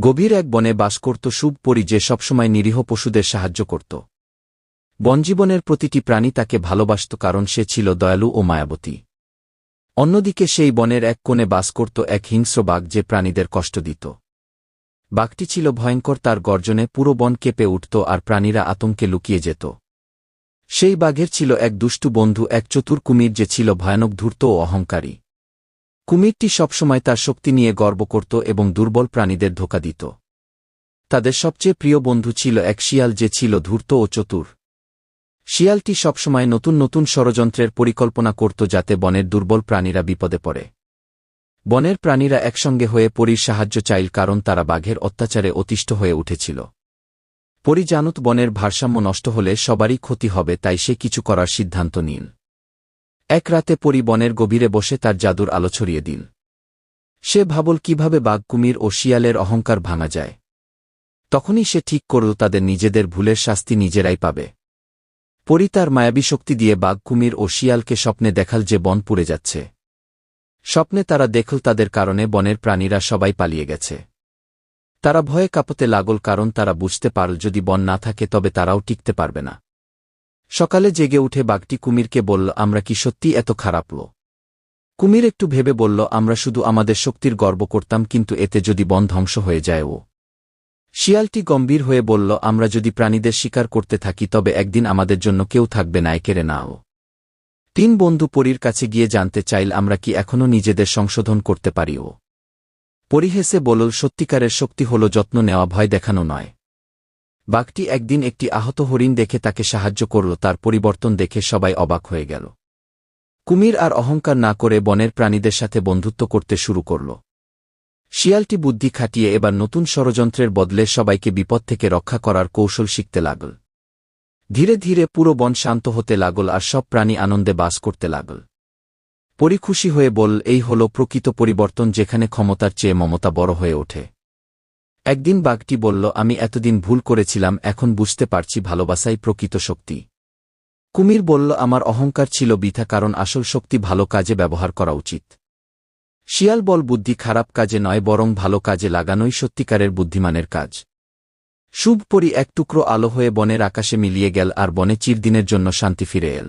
গভীর এক বনে বাস করত শুভ পরি যে সবসময় নিরীহ পশুদের সাহায্য করত। বনজীবনের প্রতিটি প্রাণী তাকে ভালোবাসত কারণ সে ছিল দয়ালু ও মায়াবতী। অন্যদিকে সেই বনের এক কোণে বাস করত এক হিংস্র বাঘ যে প্রাণীদের কষ্ট দিত। বাঘটি ছিল ভয়ঙ্কর, তার গর্জনে পুরো বন কেঁপে উঠত আর প্রাণীরা আতঙ্কে লুকিয়ে যেত। সেই বাঘের ছিল এক দুষ্টু বন্ধু, এক চতুর কুমির যে ছিল ভয়ানক ধূর্ত ও অহংকারী। কুমিরটি সবসময় তার শক্তি নিয়ে গর্ব করত এবং দুর্বল প্রাণীদের ধোকা দিত। তাদের সবচেয়ে প্রিয় বন্ধু ছিল এক শিয়াল যে ছিল ধূর্ত ও চতুর। শিয়ালটি সবসময় নতুন নতুন ষড়যন্ত্রের পরিকল্পনা করত যাতে বনের দুর্বল প্রাণীরা বিপদে পড়ে। বনের প্রাণীরা একসঙ্গে হয়ে পরীর সাহায্য চাইল কারণ তারা বাঘের অত্যাচারে অতিষ্ঠ হয়ে উঠেছিল। পরি জানুত বনের ভারসাম্য নষ্ট হলে সবারই ক্ষতি হবে, তাই সে কিছু করার সিদ্ধান্ত নিন এক রাতে পরি বনের গভীরে বসে তার জাদুর আলো ছড়িয়ে দিন। সে ভাবল কীভাবে বাঘ, কুমির ও শিয়ালের অহংকার ভাঙা যায়। তখনই সে ঠিক করল তাদের নিজেদের ভুলের শাস্তি নিজেরাই পাবে। পরি তার মায়াবী শক্তি দিয়ে বাঘ, কুমির ও শিয়ালকে স্বপ্নে দেখাল যে বন পুড়ে যাচ্ছে। স্বপ্নে তারা দেখল তাদের কারণে বনের প্রাণীরা সবাই পালিয়ে গেছে। তারা ভয়ে কাঁপতে লাগল কারণ তারা বুঝতে পারল যদি বন না থাকে তবে তারাও টিকতে পারবে না। সকালে জেগে উঠে বাঘটি কুমিরকে বলল, আমরা কি সত্যি এত খারাপ লো কুমির একটু ভেবে বলল, আমরা শুধু আমাদের শক্তির গর্ব করতাম, কিন্তু এতে যদি বন ধ্বংস হয়ে যায় ও। শিয়ালটি গম্ভীর হয়ে বলল, আমরা যদি প্রাণীদের শিকার করতে থাকি, তবে একদিন আমাদের জন্য কেউ থাকবে না, একেরে নাও তিন বন্ধু পরীর কাছে গিয়ে জানতে চাইল, আমরা কি এখনও নিজেদের সংশোধন করতে পারি ও? পরিহেসে বলল, সত্যিকারের শক্তি হল যত্ন নেওয়া, ভয় দেখানো নয়। বাঘটি একদিন একটি আহত হরিণ দেখে তাকে সাহায্য করল, তার পরিবর্তন দেখে সবাই অবাক হয়ে গেল। কুমির আর অহংকার না করে বনের প্রাণীদের সাথে বন্ধুত্ব করতে শুরু করল। শিয়ালটি বুদ্ধি খাটিয়ে এবার নতুন ষড়যন্ত্রের বদলে সবাইকে বিপদ থেকে রক্ষা করার কৌশল শিখতে লাগল। ধীরে ধীরে পুরো বন শান্ত হতে লাগল আর সব প্রাণী আনন্দে বাস করতে লাগল। পরিখুশি হয়ে বল, এই হল প্রকৃত পরিবর্তন যেখানে ক্ষমতার চেয়ে মমতা বড় হয়ে ওঠে। একদিন বাঘটি বলল, আমি এতদিন ভুল করেছিলাম, এখন বুঝতে পারছি ভালোবাসাই প্রকৃত শক্তি। কুমির বলল, আমার অহংকার ছিল বিথা, কারণ আসল শক্তি ভালো কাজে ব্যবহার করা উচিত। শিয়াল বল, বুদ্ধি খারাপ কাজে নয়, বরং ভালো কাজে লাগানোই সত্যিকারের বুদ্ধিমানের কাজ। শুভ পরি, এক টুকরো আলো হয়ে বনের আকাশে মিলিয়ে গেল, আর বনে চিরদিনের জন্য শান্তি ফিরে এল।